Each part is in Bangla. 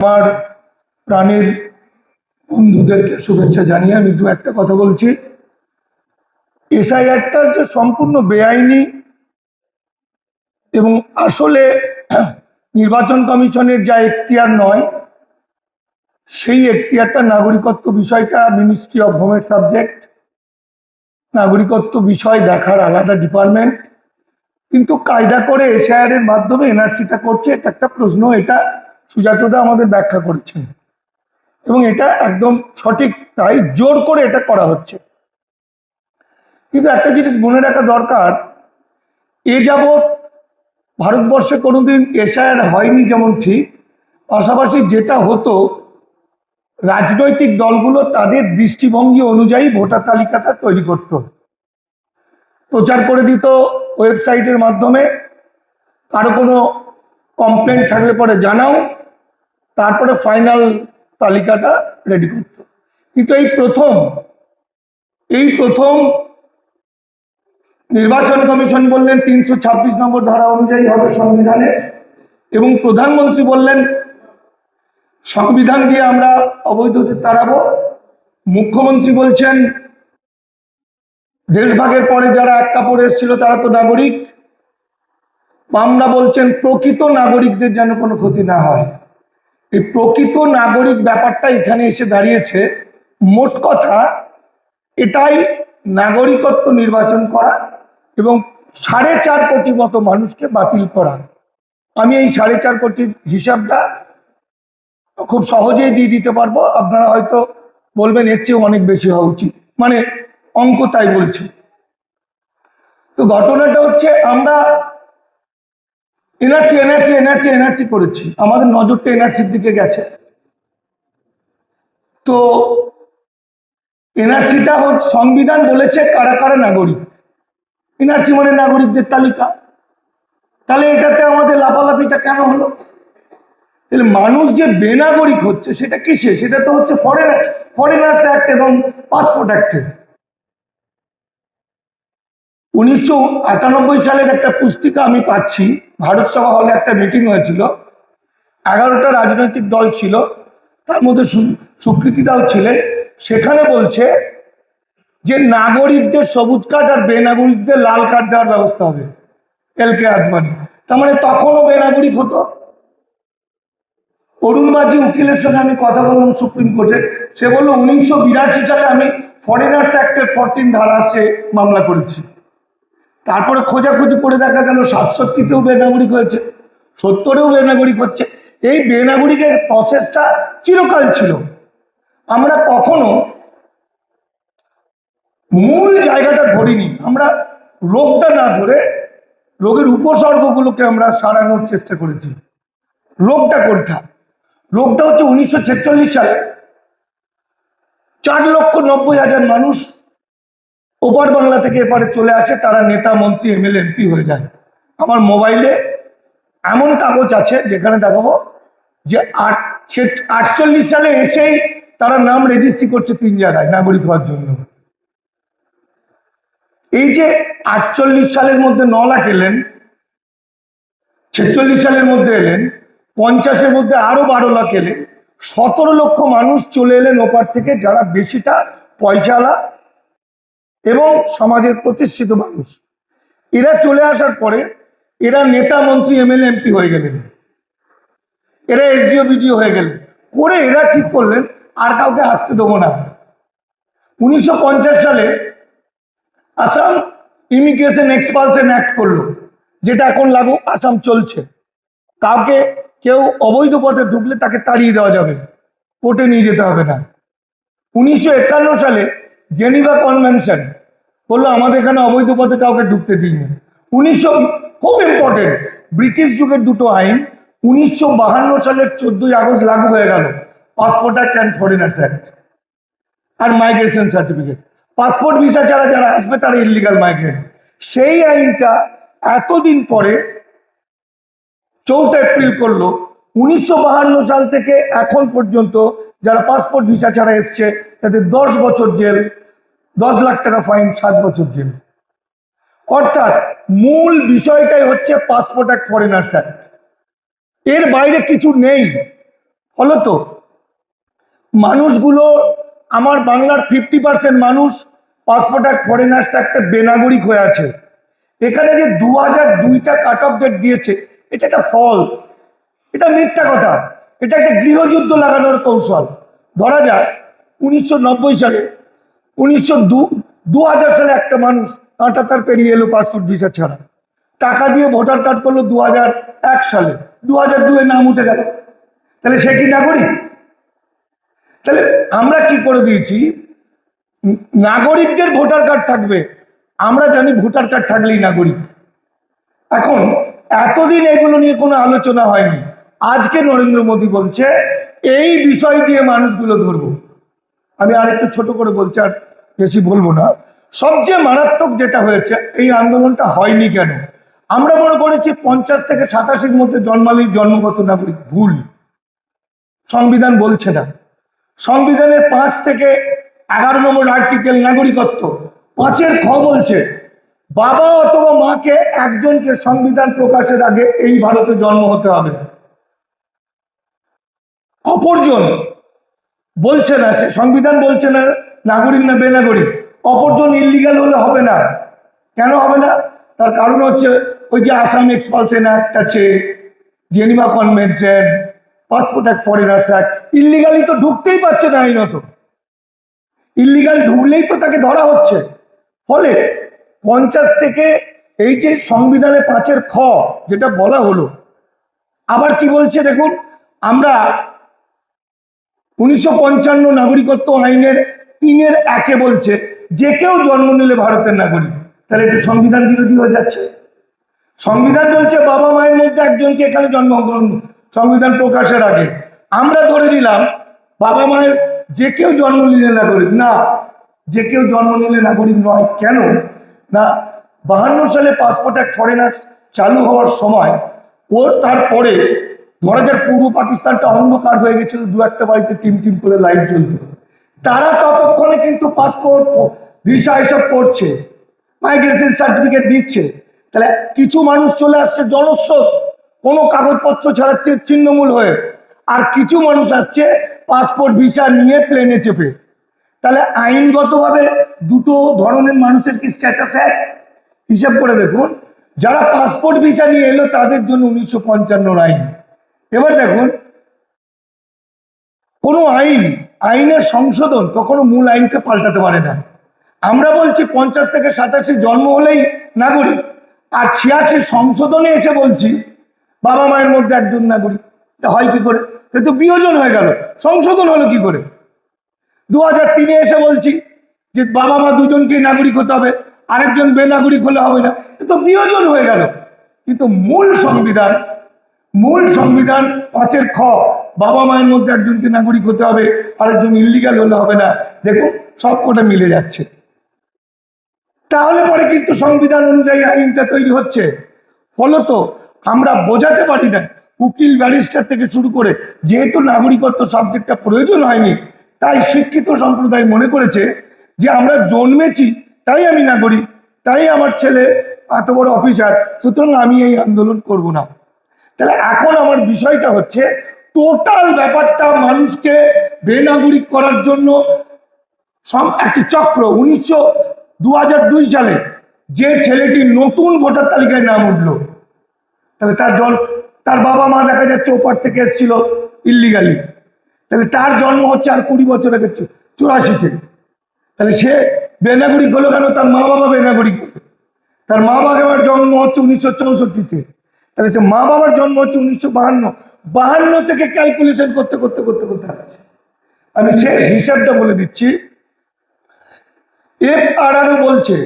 আমার প্রাণের বন্ধুদেরকে শুভেচ্ছা জানিয়ে আমি দু একটা কথা বলছি। এসআইআরটার যে সম্পূর্ণ বেআইনি এবং আসলে নির্বাচন কমিশনের যা এখতিয়ার নয়, সেই এখতিয়ারটা নাগরিকত্ব বিষয়টা মিনিস্ট্রি অফ হোমের সাবজেক্ট নাগরিকত্ব বিষয় দেখার আলাদা ডিপার্টমেন্ট কিন্তু কায়দা করে এসআইআর এর মাধ্যমে এনআরসিটা করছে, এটা একটা প্রশ্ন, এটা সুজাতদা আমাদের ব্যাখ্যা করেছেন। এবং এটা একদম সঠিক, তাই জোর করে এটা করা হচ্ছে। কিন্তু একটা জিনিস মনে রাখা দরকার, এ যাবৎ ভারতবর্ষে কোনোদিন এসআইআর হয়নি যেমন ঠিক, পাশাপাশি যেটা হতো, রাজনৈতিক দলগুলো তাদের দৃষ্টিভঙ্গি অনুযায়ী ভোটার তালিকাটা তৈরি করত। প্রচার করে দিত ওয়েবসাইটের মাধ্যমে, কারও কোনো কমপ্লেন থাকলে পরে জানাও তারপরে ফাইনাল তালিকাটা রেডি করত। কিন্তু এই প্রথম এই প্রথম নির্বাচন কমিশন বললেন তিনশো ছাব্বিশ নম্বর ধারা অনুযায়ী হবে সংবিধানের এবং প্রধানমন্ত্রী বললেন, সংবিধান দিয়ে আমরা অবৈধদের তাড়াবো। মুখ্যমন্ত্রী বলছেন, দেশভাগের পরে যারা এক কাপড় এসেছিল তারা তো নাগরিক। বামরা বলছেন, প্রকৃত নাগরিকদের যেন কোনো ক্ষতি না হয়। এই প্রকৃত নাগরিক ব্যাপারটা এখানে এসে দাঁড়িয়েছে। মোট কথা, এটাই নাগরিকত্ব নির্বাচন করা এবং সাড়ে চার কোটি মতো মানুষকে বাতিল করা। আমি এই সাড়ে চার কোটির হিসাবটা খুব সহজেই দিয়ে দিতে পারব। আপনারা হয়তো বলবেন, এর চেয়েও অনেক বেশি হওয়া উচিত। মানে অঙ্ক তাই বলছে। তো ঘটনাটা হচ্ছে, আমরা এনআরসি এনআরসি এনআরসি এনআরসি করেছি। আমাদের নজরটা এনআরসির দিকে গেছে। তো এনআরসিটা সংবিধান বলেছে কারা কারা নাগরিক। এনআরসি মানে নাগরিকদের তালিকা। তাহলে এটাতে আমাদের লাফালাফিটা কেন হলো? তাহলে মানুষ যে বেনাগরিক হচ্ছে, সেটা কিসে সেটা তো হচ্ছে ফরেন ফরেনার্স অ্যাক্ট এবং পাসপোর্ট অ্যাক্টের উনিশশো একানব্বই সালের একটা পুস্তিকা আমি পাচ্ছি। ভারত সভা হলে একটা মিটিং হয়েছিল। এগারোটা রাজনৈতিক দল ছিল। তার মধ্যে সুকৃতিদাও ছিলেন। সেখানে বলছে যে নাগরিকদের সবুজ কার্ড আর বেনাগরিকদের লাল কার্ড দেওয়ার ব্যবস্থা হবে। এল কে আদবানি তার মানে তখনও বেনাগরিক হতো। অরুণ মাঝি উকিলের সঙ্গে আমি কথা বললাম সুপ্রিম কোর্টে। সে বলল, উনিশশো বিরাশি সালে আমি ফরেনার্স অ্যাক্টের ফোরটিন ধারা সে মামলা করেছি। তারপরে খোঁজাখুঁজি করে দেখা গেল সাতষট্টিতেও বেনাগরিক হয়েছে, সত্তরেও বেনাগরিক হচ্ছে। এই বেনাগরিকের প্রসেসটা চিরকাল ছিল। আমরা কখনো মূল জায়গাটা ধরিনি। আমরা রোগটা না ধরে রোগের উপসর্গগুলোকে আমরা সারানোর চেষ্টা করেছি। রোগটা কোনটা? রোগটা হচ্ছে উনিশশো ছেচল্লিশ সালে চার লক্ষ নব্বই হাজার মানুষ ওপার বাংলা থেকে এপারে চলে আসে, তারা নেতা, মন্ত্রী, এমএলএ, এমপি হয়ে যায়। আমার মোবাইলে এমন কাগজ আছে, যেখানে দেখাবো যে আট আটচল্লিশ সালে এসেই তারা নাম রেজিস্ট্রি করছে তিন জায়গায়, নাগরিক হওয়ার জন্য। এই যে আটচল্লিশ সালের মধ্যে ন লাখ এলেন, ছেচল্লিশ সালের মধ্যে এলেন, পঞ্চাশের মধ্যে আরও বারো লাখ এলেন, সতেরো লক্ষ মানুষ চলে এলেন ওপার থেকে, যারা বেশিটা পয়সাওয়ালা সমাজের প্রতিষ্ঠিত মানুষ। এরা চলে আসার পরে এরা নেতা মন্ত্রী, এমএলএ, এমপি হয়ে গেলেন। এরা এসডিও, বিডিও হয়ে গেলেন। করে এরা ঠিক করলেন, আর কাউকে আসতে দেবো না। উনিশশো পঞ্চাশ সালে আসাম ইমিগ্রেশন এক্সপালশন অ্যাক্ট করল, যেটা এখন লাগু আসাম চলছে। কাউকে কেউ অবৈধ পথে ঢুকলে তাকে তাড়িয়ে দেওয়া যাবে। কোর্টে নিয়ে যেতে হবে না। উনিশশো একান্ন সালে জেনিভা কনভেনশন বলল, আমাদের এখানে অবৈধ পথে কাউকে ঢুকতে দিইনি। উনিশশো, খুব ইম্পর্টেন্ট ব্রিটিশ যুগের দুটো আইন, উনিশশো বাহান্ন সালের চোদ্দই আগস্ট লাগু হয়ে গেল। Passport act and foreigners act R migration certificate passport visa ছাড়া যারা আসবে, তারা ইলিগাল মাইগ্রেন্ট সেই আইনটা এতদিন পরে চৌঠা এপ্রিল করল, উনিশশো সাল থেকে এখন পর্যন্ত যারা পাসপোর্ট ভিসা ছাড়া এসছে, তাদের দশ বছর জেল দশ লাখ টাকা ফাইন সাত বছর জেল। অর্থাৎ মূল বিষয়টাই হচ্ছে পাসপোর্ট অ্যাক্ট ফরেনার্স অ্যাক্ট এর বাইরে কিছু নেই। ফলত মানুষগুলো, আমার বাংলার ফিফটি পার্সেন্ট মানুষ পাসপোর্ট অ্যাক্ট ফরেনার্স একটা বেনাগরিক হয়ে আছে। এখানে যে দু হাজার দুইটা কাট অফ ডেট দিয়েছে, এটা একটা ফলস এটা মিথ্যা কথা। এটা একটা গৃহযুদ্ধ লাগানোর কৌশল। ধরা যাক, উনিশশো নব্বই সালে উনিশশো দু হাজার সালে একটা মানুষ কাঁটা তার পেরিয়ে এলো পাসপোর্ট ভিসা ছাড়া। টাকা দিয়ে ভোটার কার্ড করল দু এক সালে। দু হাজার দুয়ে নাম উঠে গেল। তাহলে সে কি নাগরিক? তাহলে আমরা কি করে দিয়েছি? নাগরিকদের ভোটার কার্ড থাকবে। আমরা জানি ভোটার কার্ড থাকলেই নাগরিক। এখন এতদিন এগুলো নিয়ে কোনো আলোচনা হয়নি। আজকে নরেন্দ্র মোদী বলছে, এই বিষয় দিয়ে মানুষগুলো ধরবো। আমি আরেকটু ছোট করে বলছি, আর বেশি বলব না। সবচেয়ে মারাত্মক যেটা হয়েছে, এই আন্দোলনটা হয়নি কেন? আমরা মনে করেছি পঞ্চাশ থেকে সাতাশির মধ্যে জন্মালেই জন্মগত নাগরিক ভুল। সংবিধান বলছে না। সংবিধানের পাঁচ থেকে এগারো নম্বর আর্টিকেল নাগরিকত্ব, পাঁচের খ বলছে, বাবা অথবা মাকে একজনকে সংবিধান প্রকাশের আগে এই ভারতে জন্ম হতে হবে। অপরজন বলছে না, সে সংবিধান বলছে না নাগরিক না বেনাগরিক? অপরজন ইলিগাল হলে হবে না। কেন হবে না? তার কারণ হচ্ছে ওই যে আসাম এক্সপালশন অ্যাক্ট আছে Geneva convention passport act foreigners act illegally তো ঢুকতেই পারছে না আইনত। ইলিগাল ঢুকলেই তো তাকে ধরা হচ্ছে। ফলে পঞ্চাশ থেকে এই যে সংবিধানে পাঁচের খ, যেটা বলা হলো, আবার কি বলছে দেখুন, আমরা উনিশশো পঞ্চান্ন নাগরিকত্ব আইনের তিনের একে বলছে যে কেউ জন্ম নিলে ভারতের নাগরিক। তাহলে এটা সংবিধান বিরোধী হয়ে যাচ্ছে। সংবিধান বলছে বাবা মায়ের মধ্যে একজনকে এখানে জন্মগ্রহণ সংবিধান প্রকাশের আগে। আমরা ধরে নিলাম বাবা মায়ের যে কেউ জন্ম নিলে নাগরিক। না, যে কেউ জন্ম নিলে নাগরিক নয়। কেন? না, বাহান্ন সালে পাসপোর্ট অ্যাক্ট ফরেনার্স চালু হওয়ার সময় ওর তারপরে ধরা যাক পূর্ব পাকিস্তানটা অন্ধকার হয়ে গেছিল, দু একটা বাড়িতে টিম টিম করে লাইট জ্বলতো। তারা ততক্ষণে কিন্তু পাসপোর্ট ভিসা এসব করছে মাইগ্রেশন সার্টিফিকেট দিচ্ছে তাহলে কিছু মানুষ চলে আসছে জনস্রোত, কোনো কাগজপত্র ছাড়া ছিন্নমূল হয়ে। আর কিছু মানুষ আসছে পাসপোর্ট ভিসা নিয়ে প্লেনে চেপে। তাহলে আইনগতভাবে দুটো ধরনের মানুষের কি স্ট্যাটাস এক? হিসাব করে দেখুন, যারা পাসপোর্ট ভিসা নিয়ে এলো তাদের জন্য উনিশশো পঞ্চান্নর আইন। এবার দেখুন, কোনো আইন আইনের সংশোধন কখনো মূল আইনকে পাল্টাতে পারে না। আমরা বলছি পঞ্চাশ থেকে সাতাশি জন্ম হলেই নাগরিক, আর ছিয়াশি সংশোধনে এসে বলছি বাবা মায়ের মধ্যে একজন নাগরিক। এটা হয় কি করে? সে তো বিয়োজন হয়ে গেল, সংশোধন হলো কি করে? দু হাজার তিনে এসে বলছি যে বাবা মা দুজনকেই নাগরিক হতে হবে, আরেকজন বেনাগরিক হলে হবে না। তো বিয়োজন হয়ে গেল। কিন্তু মূল সংবিধান মূল সংবিধান পাঁচের খ বাবা মায়ের মধ্যে একজনকে নাগরিক হতে হবে, আরেকজন ইলিগাল হলে হবে না। দেখুন, সব কটা মিলে যাচ্ছে। তাহলে পরে কিন্তু সংবিধান অনুযায়ী আইনটা তৈরি হচ্ছে। ফলত আমরা বোঝাতে পারি না, উকিল ব্যারিস্টার থেকে শুরু করে যেহেতু নাগরিকত্ব সাবজেক্টটা প্রয়োজন হয়নি, তাই শিক্ষিত সম্প্রদায় মনে করেছে যে আমরা জন্মেছি, তাই আমি নাগরিক, তাই আমার ছেলে এত বড় অফিসার, সুতরাং আমি এই আন্দোলন করব না। তাহলে এখন আমার বিষয়টা হচ্ছে টোটাল ব্যাপারটা মানুষকে বেনাগরিক করার জন্য একটি চক্র। উনিশশো দু সালে যে ছেলেটি নতুন ভোটার তালিকায় নাম উঠল, তাহলে তার জল তার বাবা মা দেখা যাচ্ছে ওপার থেকে এসেছিল ইল্লিগালি তাহলে তার জন্ম হচ্ছে আর কুড়ি বছর আগে চুরাশিতে। তাহলে সে বেনাগরিক হলো কেন? তার মা বাবা বেনাগরিক তার মা বাবার জন্ম হচ্ছে উনিশশো চৌষট্টিতে। তাহলে সে মা বাবার জন্ম হচ্ছে উনিশশো বাহান্ন। বাহান্ন থেকে ক্যালকুলেশন করতে করতে করতে করতে আসছে। আমি শেষ হিসাবটা বলে দিচ্ছি। এফ আরও বলছে,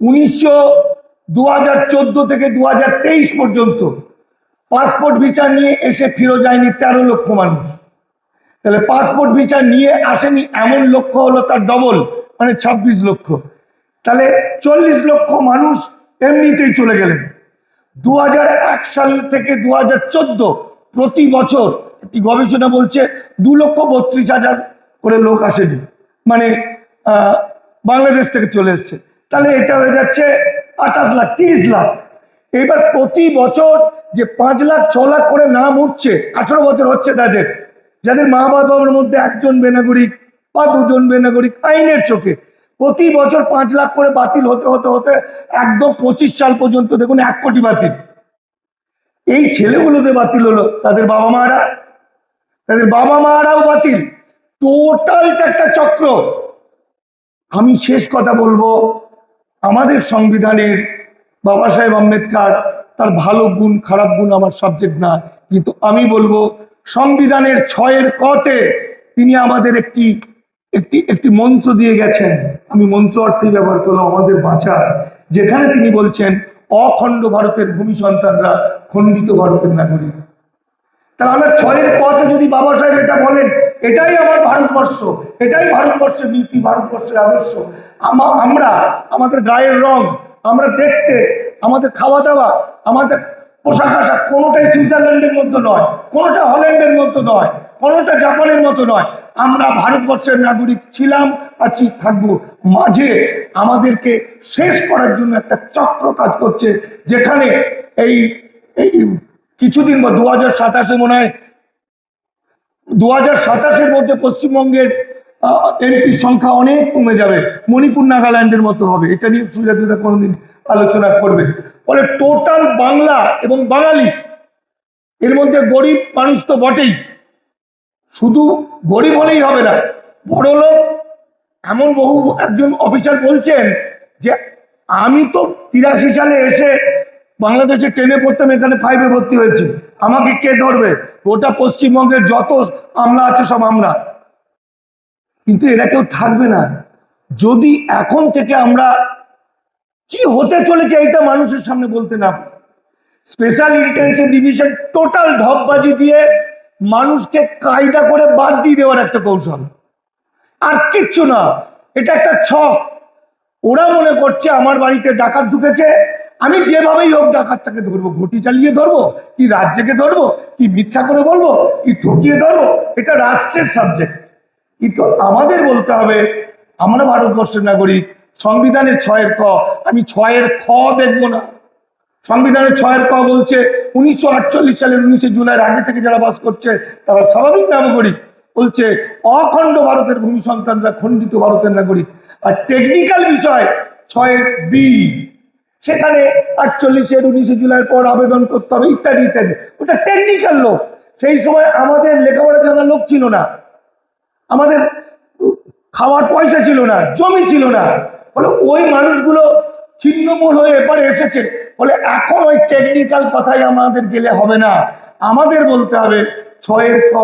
উনিশশো দু থেকে দু হাজার তেইশ পর্যন্ত পাসপোর্ট ভিসা নিয়ে এসে ফিরে যায়নি তেরো লক্ষ মানুষ। তাহলে পাসপোর্ট ভিসা নিয়ে আসেনি এমন লক্ষ্য হলো তার ডবল মানে ছাব্বিশ লক্ষ। তাহলে চল্লিশ লক্ষ মানুষ এমনিতেই চলে গেলেন। দু সাল থেকে দু হাজার চোদ্দ প্রতি বছর একটি গবেষণা বলছে দু লক্ষ বত্রিশ হাজার করে লোক আসেনি। মানে বাংলাদেশ থেকে চলে এসছে। তাহলে এটা হয়ে যাচ্ছে আঠাশ লাখ, তিরিশ লাখ। এবার প্রতি বছর যে পাঁচ লাখ, ছ লাখ করে নাম উঠছে, আঠেরো বছর হচ্ছে তাদের। যাদের মা বাবার মধ্যে একজন বেনাগরিক বা দুজন বেনাগরিক আইনের চোখে। প্রতি বছর পাঁচ লাখ করে বাতিল হতে হতে হতে একদম পঁচিশ সাল পর্যন্ত দেখুন এক কোটি বাতিল। এই ছেলেগুলোতে বাতিল হলো। তাদের বাবা মারা। তাদের বাবা মারাও বাতিল। টোটালটা একটা চক্র। আমি শেষ কথা বলব। আমাদের সংবিধানের বাবা সাহেব আম্বেদকর, তার ভালো গুণ, খারাপ গুণ আমার সাবজেক্ট না। কিন্তু আমি বলব, সংবিধানের ছয়ের কতে তিনি আমাদের একটি একটি একটি মন্ত্র দিয়ে গেছেন। আমি মন্ত্র অর্থে ব্যবহার করলাম, আমাদের বাঁচার। যেখানে তিনি বলছেন অখণ্ড ভারতের ভূমি সন্তানরা খণ্ডিত ভারতের নাগরিক। তাহলে আমরা ছয়ের পথে যদি বাবা সাহেব এটা বলেন, এটাই আমার ভারতবর্ষ, এটাই ভারতবর্ষের নীতি, ভারতবর্ষের আদর্শ। আমা- আমরা, আমাদের গায়ের রং, আমরা দেখতে, আমাদের খাওয়া দাওয়া আমাদের পোশাক আশাক কোনোটাই সুইজারল্যান্ডের মধ্যে নয়, কোনোটা হল্যান্ডের মধ্যে নয়। কোনোটা জাপানের মতো নয়। আমরা ভারতবর্ষের নাগরিক ছিলাম, আছি, থাকব। মাঝে আমাদেরকে শেষ করার জন্য একটা চক্র কাজ করছে, যেখানে এই এই কিছুদিন বা দু হাজার সাতাশে মনে হয়, দু হাজার সাতাশের মধ্যে পশ্চিমবঙ্গের এমপির সংখ্যা অনেক কমে যাবে। মণিপুর নাগাল্যান্ডের মতো হবে। এটা নিয়ে সুজাতুরা কোনোদিন আলোচনা করবে ফলে টোটাল বাংলা এবং বাঙালি, এর মধ্যে গরিব মানুষ তো বটেই। শুধু গরিব হলেই হবে না বড় লোক এমন বহু একজন অফিসার বলছেন যে আমি তো তিরাশি সালে এসে বাংলাদেশে ট্রেনে পড়তাম, এখানে ফাইভে ভর্তি হয়েছি। আমাকে কে ধরবে? গোটা পশ্চিমবঙ্গের যত আমলা আছে সব আমরা। কিন্তু এরা কেউ থাকবে না। যদি এখন থেকে আমরা কি হতে চলেছে এইটা মানুষের সামনে বলতে না স্পেশাল ইন্টেনসিভ ডিভিশন টোটাল ঢপবাজি দিয়ে মানুষকে কায়দা করে বাদ দিয়ে দেওয়ার একটা কৌশল। আর কিচ্ছু না, এটা একটা ছক। ওরা মনে করছে, আমার বাড়িতে ডাকাত ঢুকেছে, আমি যেভাবেই হোক ডাকাতটাকে ধরবো, ঘটি চালিয়ে ধরবো, কি রাজ্যকে ধরবো, কি মিথ্যা করে বলব, কি ঠকিয়ে ধরবো, এটা রাষ্ট্রের সাবজেক্ট কিন্তু আমাদের বলতে হবে, আমরা ভারতবর্ষের নাগরিক, সংবিধানের ছয়ের ক, আমি ছয়ের খ দেখব না। সংবিধানের ছয়ের ক বলছে, উনিশশো আটচল্লিশ সালের উনিশে জুলাইয়ের আগে থেকে যারা বাস করছে, তারা স্বাভাবিক নাগরিক। বলছে, অখণ্ড ভারতের ভূমি সন্তানরা খণ্ডিত ভারতের নাগরিক। আর টেকনিক্যাল বিষয় ছয়ের বি সেখানে আটচল্লিশের উনিশে জুলাইয়ের পর আবেদন করতে হবে, ইত্যাদি ইত্যাদি। ওটা টেকনিক্যাল লোক। সেই সময় আমাদের লেখাপড়া জানা লোক ছিল না। আমাদের খাওয়ার পয়সা ছিল না, জমি ছিল না। বলে ওই মানুষগুলো ছিন্নমূল হয়ে এপারে এসেছে। বলে, এখন ওই টেকনিক্যাল কথাই আমাদের গেলে হবে না। আমাদের বলতে হবে, ছয়ের ক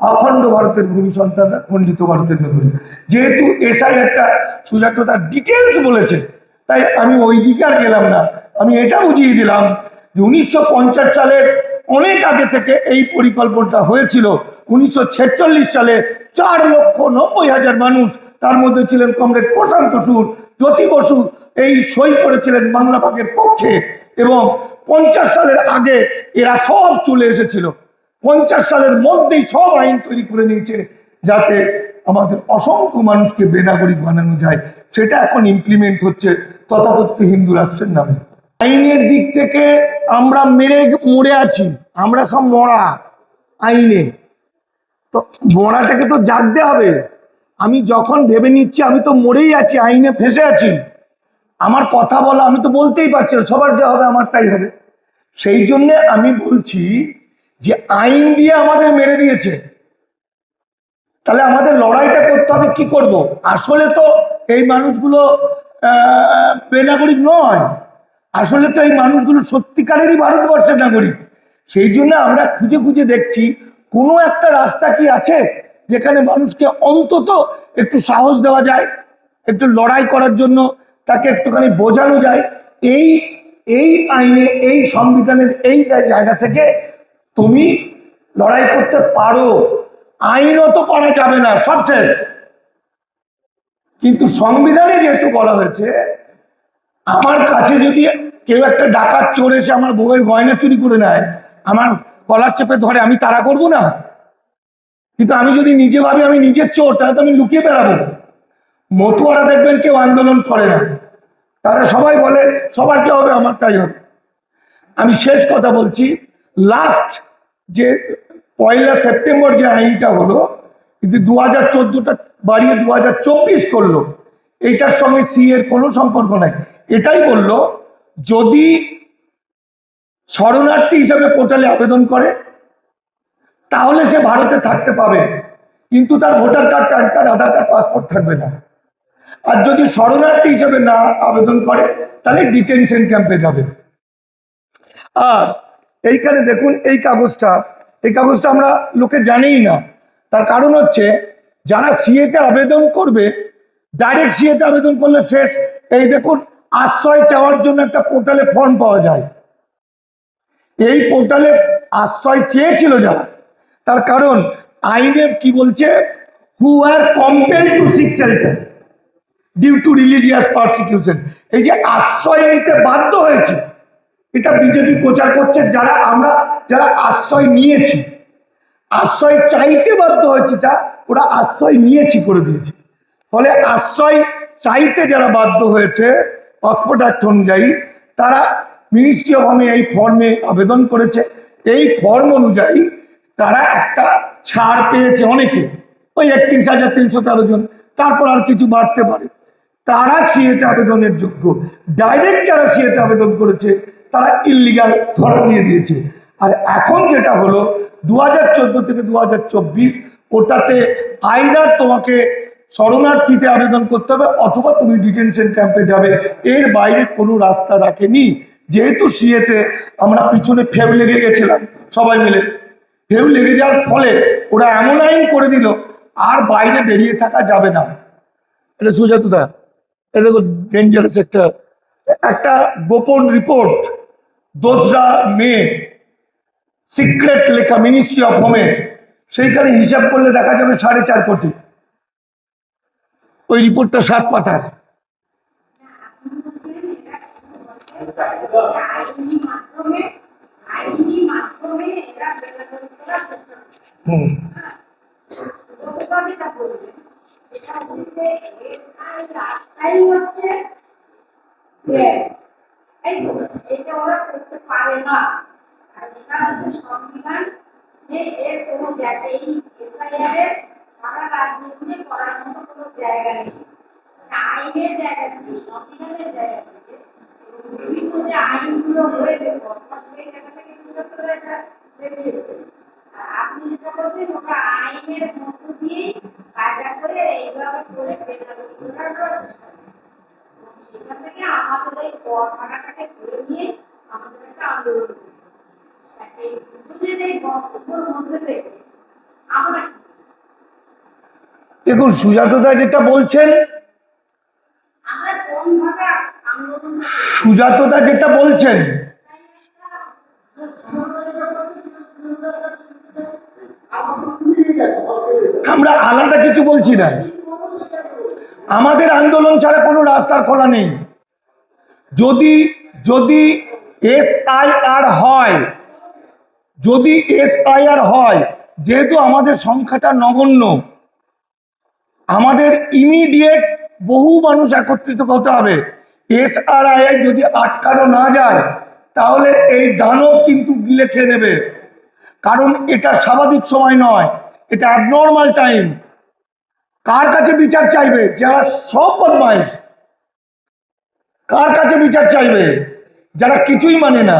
অখণ্ড ভারতের ভূমি সন্তানরা খণ্ডিত ভারতের নগরী যেহেতু এসআই একটা সুজাত তার ডিটেলস বলেছে, তাই আমি ওই দিকে আর গেলাম না। আমি এটা বুঝিয়ে দিলাম যে উনিশশো পঞ্চাশ সালের অনেক আগে থেকে এই পরিকল্পনাটা হয়েছিল। উনিশশো ছেচল্লিশ সালে চার লক্ষ নব্বই হাজার মানুষ, তার মধ্যে ছিলেন কমরেড প্রশান্ত সুর, জ্যোতি বসু, এই সই করেছিলেন বাংলা ভাগের পক্ষে এবং পঞ্চাশ সালের আগে এরা সব চলে এসেছিল। পঞ্চাশ সালের মধ্যেই সব আইন তৈরি করে নিয়েছে যাতে আমাদের অসংখ্য মানুষকে বেনাগরিক বানানো যায়। সেটা এখন ইমপ্লিমেন্ট হচ্ছে তথাকথিত হিন্দু রাষ্ট্রের নামে। আইনের দিক থেকে আমরা মেরে মরে আছি, আমরা সব মরা আইনে। তো মরাটাকে তো জাগতে হবে। আমি যখন ভেবে নিচ্ছি, আমি তো মরেই আছি, আইনে ফেসে আছি। আমার কথা বলা আমি তো বলতেই পারছি না, সবার যা হবে আমার তাই হবে। সেই জন্যে আমি বলছি যে আইন দিয়ে আমাদের মেরে দিয়েছে। তাহলে আমাদের লড়াইটা করতে হবে, কি করব? আসলে তো এই মানুষগুলো বেনাগরিক নয়। আসলে তো এই মানুষগুলো সত্যিকারেরই ভারতবর্ষের নাগরিক। সেই জন্য আমরা খুঁজে খুঁজে দেখছি, কোনো একটা রাস্তা কি আছে যেখানে মানুষকে অন্তত একটু সাহস দেওয়া যায়, একটু লড়াই করার জন্য তাকে একটুখানি বোঝানো যায়। এই এই আইনে, এই সংবিধানের এই জায়গা থেকে তুমি লড়াই করতে পারো। আইনও তো করা যাবে না, সব শেষ। কিন্তু সংবিধানে যেহেতু বলা হয়েছে আমার কাছে যদি কেউ একটা ডাকাত চোর এসে আমার বউয়ের গয়না চুরি করে নেয়, আমার গলার চেপে ধরে, আমি তারা করব না? কিন্তু আমি যদি নিজে ভাবি আমি নিজের চোর, তাহলে তো আমি লুকিয়ে বেড়াবো। মতুয়ারা দেখবেন কেউ আন্দোলন করে না। তারা সবাই বলে, সবার যা হবে আমার তাই হবে। আমি শেষ কথা বলছি লাস্ট যে পয়লা সেপ্টেম্বর যে আইনটা হলো, কিন্তু দু হাজার চোদ্দোটা বাড়িয়ে দু হাজার চব্বিশ করল, এইটার সঙ্গে সি এর কোনো সম্পর্ক নাই। এটাই বলল, যদি শরণার্থী হিসাবে পোর্টালে আবেদন করে, তাহলে সে ভারতে থাকতে পাবে। কিন্তু তার voter card, PAN card, Aadhaar card, passport থাকবে না। আর যদি শরণার্থী হিসেবে না আবেদন করে, তাহলে ডিটেনশন ক্যাম্পে যাবে। আর এইখানে দেখুন, এই কাগজটা এই কাগজটা আমরা লোকে জানেই না। তার কারণ হচ্ছে, যারা সিএতে আবেদন করবে, ডাইরেক্ট সিএতে আবেদন করলে শেষ। এই দেখুন আশ্রয় চাওয়ার জন্য একটা পোর্টালে ফর্ম পাওয়া যায়। এই পোর্টালে আশ্রয় চেয়েছিল যারা, তার কারণ আইনে কি বলছে who are compel to seek shelter due to religious persecution এই যে আশ্রয় নিতে বাধ্য হয়েছে, এটা বিজেপি প্রচার করছে, যারা আমরা, যারা আশ্রয় নিয়েছি। আশ্রয় চাইতে বাধ্য হয়েছে তা ওরা আশ্রয় নিয়েছি করে দিয়েছে। ফলে আশ্রয় চাইতে যারা বাধ্য হয়েছে পাসপোর্ট অ্যাক্ট অনুযায়ী তারা মিনিস্ট্রি অফ হোমে এই ফর্মে আবেদন করেছে। এই ফর্ম অনুযায়ী তারা একটা ছাড় পেয়েছে অনেকে, ওই একত্রিশ হাজার তিনশো তেরো জন। তারপর আর কিছু বাড়তে পারে। তারা সিএতে আবেদনের যোগ্য। ডাইরেক্ট যারা সিএতে আবেদন করেছে, তারা ইলিগাল ধরা দিয়ে দিয়েছে। আর এখন যেটা হলো দু হাজার চোদ্দ থেকে দু হাজার চব্বিশ, ওটাতে আইদার তোমাকে শরণার্থীতে আবেদন করতে হবে, অথবা তুমি ডিটেনশন ক্যাম্পে যাবে। এর বাইরে কোনো রাস্তা রাখেনি। যেহেতু সিএতে আমরা পিছনে ফেউ লেগে গেছিলাম, সবাই মিলে। ফেউ লেগে যাওয়ার ফলে ওরা এমন আইন করে দিল, আর বাইরে বেরিয়ে থাকা যাবে না। এটা সুজাতদা এটা ডেঞ্জারাস একটা একটা গোপন রিপোর্ট দোসরা মে সিক্রেট লেখা মিনিস্ট্রি অফ হোমে সেইখানে হিসাব করলে দেখা যাবে সাড়ে চার কোটি। ওই রিপোর্টটা সাত পাতার। এটা ওরা করতে না এটা হচ্ছে সংবিধান এর কোনো জায়গা এই এসআইআর এর সারা রাজনীতি করার মতো কোনো জায়গা নেই। আইনের জায়গা থেকে, সংবিধানের জায়গা থেকে, বিভিন্ন যে আইনগুলো রয়েছে, বর্তমান সেই জায়গা থেকে তুলে করে এটা বেরিয়েছে আপনি যেটা বলছেন, ওটা আইনের মধ্য দিয়েই কায়দা করে এইভাবে করে করার চেষ্টা সেখান থেকে আমাদের এই কর কাটাটাকে করে নিয়ে আমাদের একটা আন্দোলন এই দুজনের এই বক্তব্যের মধ্যে থেকে আমরা দেখুন সুজাতদা যেটা বলছেন সুজাতদা যেটা বলছেন আমরা আলাদা কিছু বলছি না। আমাদের আন্দোলন ছাড়া কোনো রাস্তার খোলা নেই। যদি যদি এসআইআর হয় যদি এসআইআর হয় যেহেতু আমাদের সংখ্যাটা নগণ্য আমাদের ইমিডিয়েট বহু মানুষ একত্রিত হতে হবে। এসআরআই যদি আটকানো না যায়, তাহলে এই দানব কিন্তু গিলে খেয়ে নেবে। কারণ এটা স্বাভাবিক সময় নয়, এটা অ্যাবনর্মাল টাইম কার কাছে বিচার চাইবে? যারা সব বদমাইশ। কার কাছে বিচার চাইবে? যারা কিছুই মানে না।